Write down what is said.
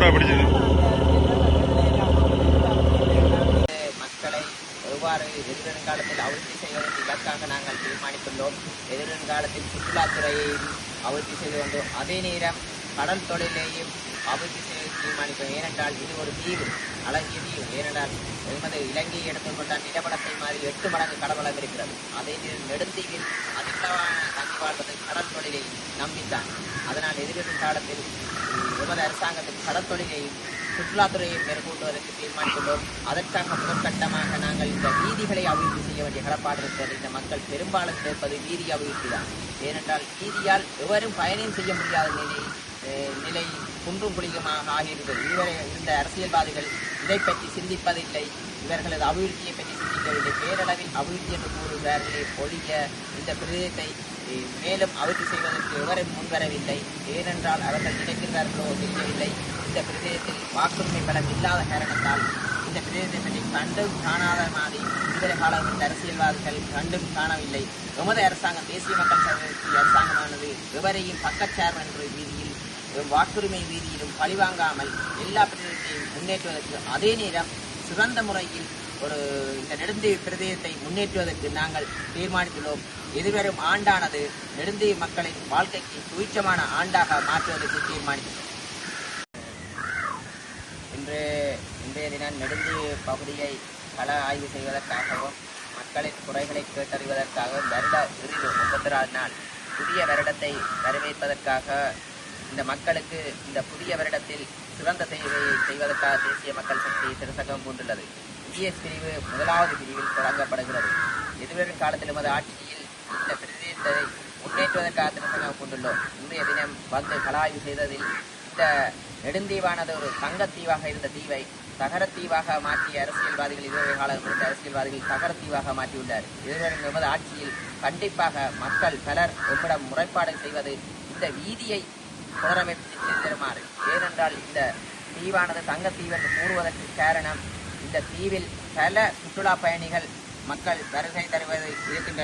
Photo பிடிச்சது மக்களை எவ்வாறு எதிர்காலத்தில் அவிழ்த்தி செய்வதற்கு இலக்காக நாங்கள் தீர்மானித்துள்ளோம். எதிர்காலத்தில் சுற்றுலாத்துறையையும் அவிழ்த்தி செய்து வந்தோம் அதே நேரம் கடல் தொழிலையும் அபிவிருத்தி செய்ய தீர்மானிக்கும் ஏனென்றால் இது ஒரு தீவு அழகிய ஏனென்றால் எமது இலங்கையை எடுத்துக்கொண்டால் நிலப்படத்தை மாதிரி எட்டு மடங்கு கடவளம் இருக்கிறது அதே நேரம் நெடுந்தீவில் அதிகளவான தங்கி வாழ்வதற்கு கடற்தொழிலை நம்பித்தான். அதனால் எதிர்வரும் காலத்தில் எமது அரசாங்கத்தில் கடல் சுற்றுலாத்துறையை மேற்கொள்வதற்கு தீர்மானித்துள்ளோம். அதற்காக முதற்கட்டமாக நாங்கள் இந்த வீதிகளை அபிவிருத்தி செய்ய வேண்டிய கடப்பாடு இருக்கிறது இந்த மக்கள் பெரும்பாலும் கேட்பது வீதி அபிவிருத்தி தான். ஏனென்றால் வீதியால் எவரும் பயணம் செய்ய முடியாத நிலை நிலை குன்றும் குளிகமாக ஆகியிருந்தது இதுவரை இருந்த அரசியல்வாதிகள் இதை பற்றி சிந்திப்பதில்லை. இவர்களது அபிவிருத்தியை பற்றி சிந்திக்கவில்லை. பேரளவில் அபிவிருத்தி என்று கூறுகிறார்களே ஒழிய இந்த பிரதேசத்தை மேலும் அபிவிருத்தி செய்வதற்கு எவரும் முன்வரவில்லை. ஏனென்றால் அவர்கள் நினைக்கிறார்களோ தெரியவில்லை. இந்த பிரதேசத்தில் வாக்குரிமை பலம் இல்லாத காரணத்தால் இந்த பிரதேசத்தை கண்டும் காணாத மாதிரி இதுவரை காலத்தில் அரசியல்வாதிகள் கண்டும் காணவில்லை. எமது அரசாங்கம் தேசிய மக்கள் சமூகத்தில் அரசாங்கமானது எவரையும் பக்கச்சார்பு என்ற வீதியில் வாக்குரிமை வீதியிலும் பழிவாங்காமல் எல்லா பிரதேசத்தையும் முன்னேற்றுவதற்கு அதே நேரம் சிறந்த முறையில் ஒரு இந்த நெடுந்தீவு பிரதேசத்தை முன்னேற்றுவதற்கு நாங்கள் தீர்மானித்துள்ளோம். எதிர்வரும் ஆண்டானது நெடுந்தீவு மக்களின் வாழ்க்கைக்கு சுவிச்சமான ஆண்டாக மாற்றுவதற்கு தீர்மானித்துள்ளோம் இன்று இன்றைய தினம் நெடுந்தீவு பகுதியை கள ஆய்வு செய்வதற்காகவும் மக்களின் குறைகளை கேட்டறிவதற்காகவும் வருட இறுதி முப்பத்தி நாலு நாள் புதிய வருடத்தை வரவேற்பதற்காக இந்த மக்களுக்கு இந்த புதிய வருடத்தில் சிறந்த சேவையை செய்வதற்காக தேசிய மக்கள் சக்தி திருசங்கம் பூண்டுள்ளது இந்தியஸ் பிரிவு முதலாவது பிரிவில் தொடங்கப்படுகிறது. எதிர்வரும் காலத்தில் எமது ஆட்சியில் இந்த பிரதேசத்தை முன்னேற்றுவதற்காக திருசங்கம் கொண்டுள்ளோம். இன்றைய தினம் வந்து கலாய்வு செய்ததில் இந்த நெடுந்தீவானது ஒரு தங்கத்தீவாக இருந்த தீவை தகரத்தீவாக மாற்றிய அரசியல்வாதிகள் இதுவரை காலம் இருந்த அரசியல்வாதிகள் தகரத்தீவாக மாற்றியுள்ளார். இதுவரை எமது ஆட்சியில் கண்டிப்பாக மக்கள் பலர் எம்மிடம் முறைப்பாடு செய்வது இந்த வீதியை புனரமைப்பு செய்து தருமாறு ஏனென்றால் இந்த தீவானது தங்கத்தீவு கூறுவதற்கு காரணம் இந்த தீவில் பல சுற்றுலா பயணிகள் மக்கள் வருகை தருவது இருக்கின்ற